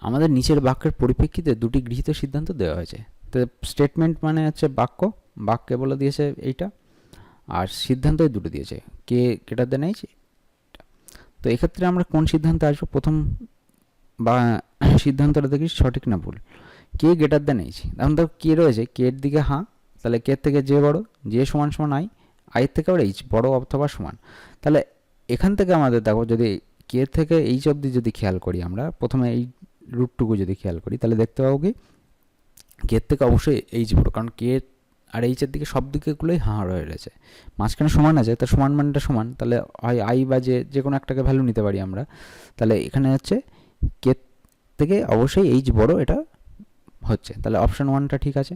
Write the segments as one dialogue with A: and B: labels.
A: আমাদের নিচের বাক্যের পরিপ্রেক্ষিতে দুটি গৃহীত সিদ্ধান্ত দেওয়া হয়েছে। তো স্টেটমেন্ট মানে হচ্ছে বাক্য, বাক্যে বলে দিয়েছে এইটা, আর সিদ্ধান্তই দুটো দিয়েছে। K greater than H? তো এক্ষেত্রে আমরা কোন সিদ্ধান্তে আসব? প্রথম বা সিদ্ধান্তটা দেখি সঠিক না ভুল। K greater than H? এখন তো কে রয়েছে? কে এর দিকে হাঁ, তাহলে কে থেকে যে বড়? যে সমান সমান আই আয়ের থেকে আবার এইচ, বড় অথবা সমান। তাহলে এখান থেকে আমাদের দেখো যদি কে থেকে এইচ অবধি যদি খেয়াল করি আমরা, প্রথমে এই রুটটুকু যদি খেয়াল করি, তাহলে দেখতে পাবো কি কে থেকে অবশ্যই এইচ বড়, কারণ কে আর এইচের দিকে সব দিকেগুলোই হাঁ রয়ে রয়েছে মাঝখানে সমান আছে তো সমান মানটা সমান, তাহলে হয় আই বা যে যে কোনো একটাকে ভ্যালু নিতে পারি আমরা, তাহলে এখানে হচ্ছে কে থেকে অবশ্যই এইচ বড় এটা হচ্ছে। তাহলে অপশান ওয়ানটা ঠিক আছে।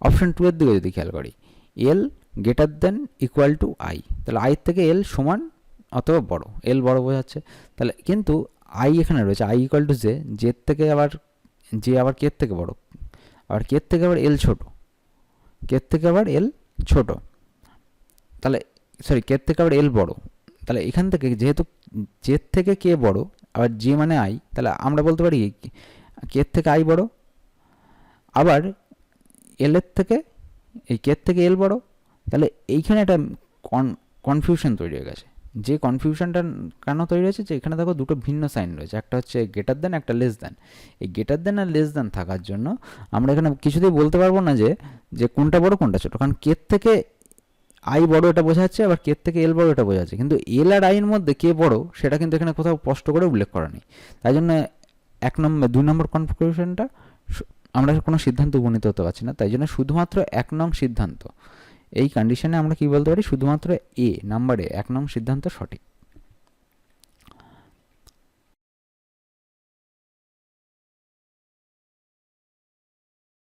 A: অপশান টু এর দিকে যদি খেয়াল করি L greater than equal to I তাহলে আই থেকে এল সমান অথবা বড় এল বড় বোঝাচ্ছে। তাহলে কিন্তু আই এখানে রয়েছে আই ইকুয়াল টু জে জের থেকে আবার জে আবার কের থেকে বড়। আবার কের থেকে আবার এল ছোট। কের থেকে আবার এল ছোট। তাহলে সরি কের থেকে আবার এল বড়। তাহলে এখান থেকে যেহেতু জের থেকে কে বড়, আবার জে মানে আই তাহলে আমরা বলতে পারি কের থেকে আই বড়, আবার এলের থেকে, এই কের থেকে এল বড়। তাহলে এইখানে একটা কনফিউশন তৈরি হয়ে গেছে। যে কনফিউশনটা কেন তৈরি হয়েছে যে এখানে দেখো দুটো ভিন্ন সাইন রয়েছে। একটা হচ্ছে গেটার দেন একটা লেস দেন এই গেটার দেন আর লেস দেন থাকার জন্য আমরা এখানে কিছুতেই বলতে পারব না যে যে কোনটা বড়, কোনটা ছোটো। কারণ কের থেকে আই বড় এটা বোঝাচ্ছে আবার কের থেকে এল বড় এটা বোঝাচ্ছে কিন্তু এল আর আইয়ের মধ্যে কে বড়, সেটা কিন্তু এখানে কোথাও স্পষ্ট করে উল্লেখ করা নেই। তাই জন্য এক নম্বর, দুই নম্বর কনফিউশনটা আমরা কোনো সিদ্ধান্ত উপনীত হতে পারছি না। তাই জন্য শুধুমাত্র এক নং সিদ্ধান্ত। এই কন্ডিশনে আমরা কি বলতে পারি? শুধুমাত্র এ নাম্বারে এক নং সিদ্ধান্ত সঠিক।